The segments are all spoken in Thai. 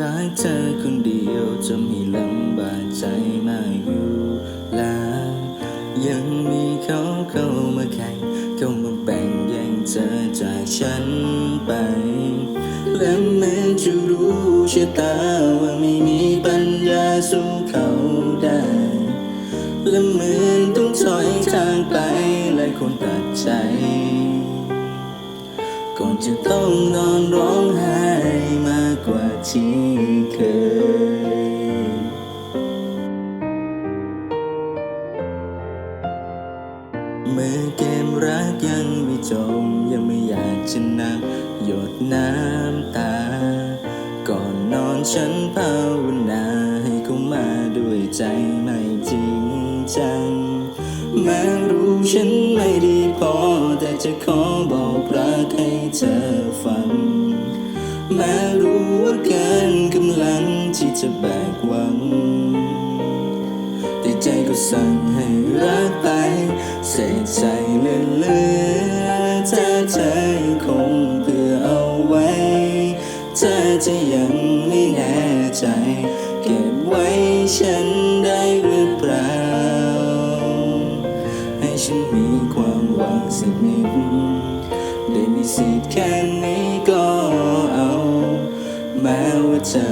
ลำพังรักเธอคนเดียวจะมีลำบากใจมาอยู่แล้วยังมีเขาเข้ามาแข่งเข้ามาแบ่งแย่งเธอจากฉันไปและแม้จะรู้ชะตาว่าไม่มีปัญญาสู้เขาได้และเหมือนต้องถอยทางไปและคนตัดใจก่อนจะต้องนอนร้อง ที่เคยเมื่อเกมรักยังไม่จบยังไม่อยากจะนับหยดน้ำตา ก่อนนอนฉันภาวนาให้เขามาด้วยใจไม่จริงจังแม้รู้ฉันไม่ดีพอแต่จะขอบอกรักให้เธอ แม้รู้ว่าเกินกำลังที่จะแบกหวัง แต่ใจก็สั่งให้รักไปเสียใจเลือๆถ้าเธอคงเพื่อเอาไว้ เธอจะยังไม่แน่ใจ เก็บไว้ฉันได้หรือเปล่า ให้ฉันมีความหวังสักนิดได้มีสิทธิ์แค่นี้ก็เอา แม้ว่าเธอ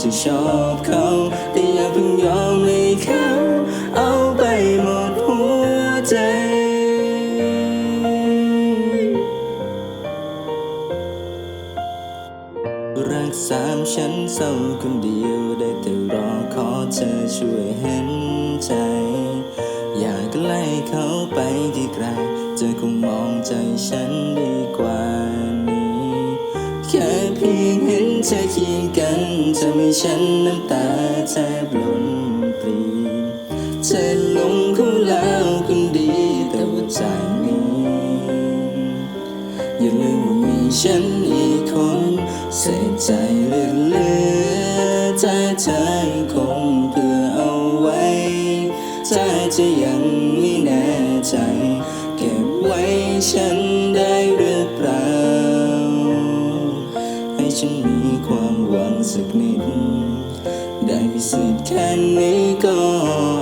จะชอบเขาแต่อย่าเพิ่งยอมให้เขาเอาไปหมดหัวใจรักสามฉันเศร้าคนเดียวได้แต่รอขอเธอช่วยเห็นใจ อยากไล่เขาไปที่ไกล พียงเห็นเธอเคียงกันจะไม่ฉันน้ำตาแทบหล่นปรีเธอลงเขาแล้วคนดีแต่ว่าใจนี้ อย่าลืมว่ามีฉันอีกคนเสียใจเหลือๆถ้าเธอคงเพื่อเอาไว้ถ้าจะยังไม่แน่ใจ เก็บไว้ฉัน ฉันมีความหวังสักนิด ได้มีสิทธิ์แค่นี้ก็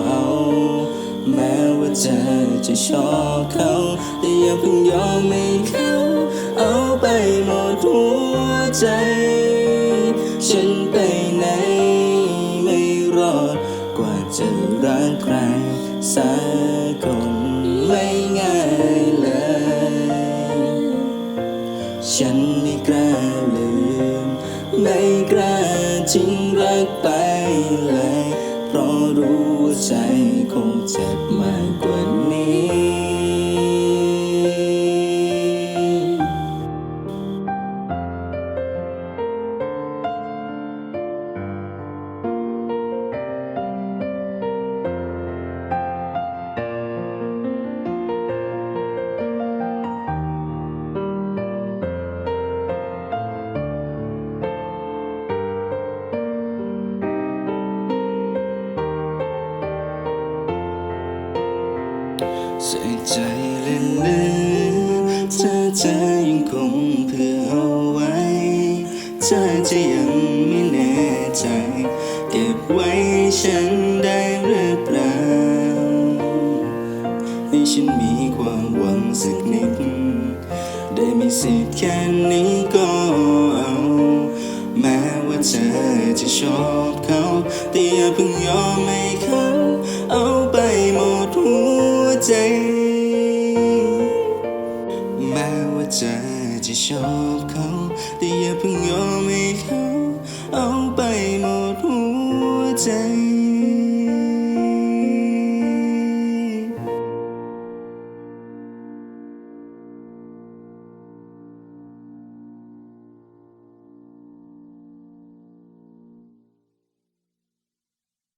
เอา แม้ว่าเธอจะชอบเขาแต่อย่าเพิ่งยอมให้เขาเอาไปหมดหัวใจ ฉันไปไหนไม่รอดกว่าจะรักใครสัก เธอยังคงเพื่อเอาไว้ เธอจะยังไม่แน่ใจ เก็บไว้ฉันได้หรือเปล่า ให้ฉันมีความหวังสักนิด ได้มีสิทธิ์แค่นี้ก็เอา แม้ว่าเธอจะชอบเขาแต่อย่าเพิ่งยอมให้เขา เอาไปหมดหัวใจ ชอบเขาแต่อย่าเพิ่งยอมให้เขาเอาไปหมดหัวใจ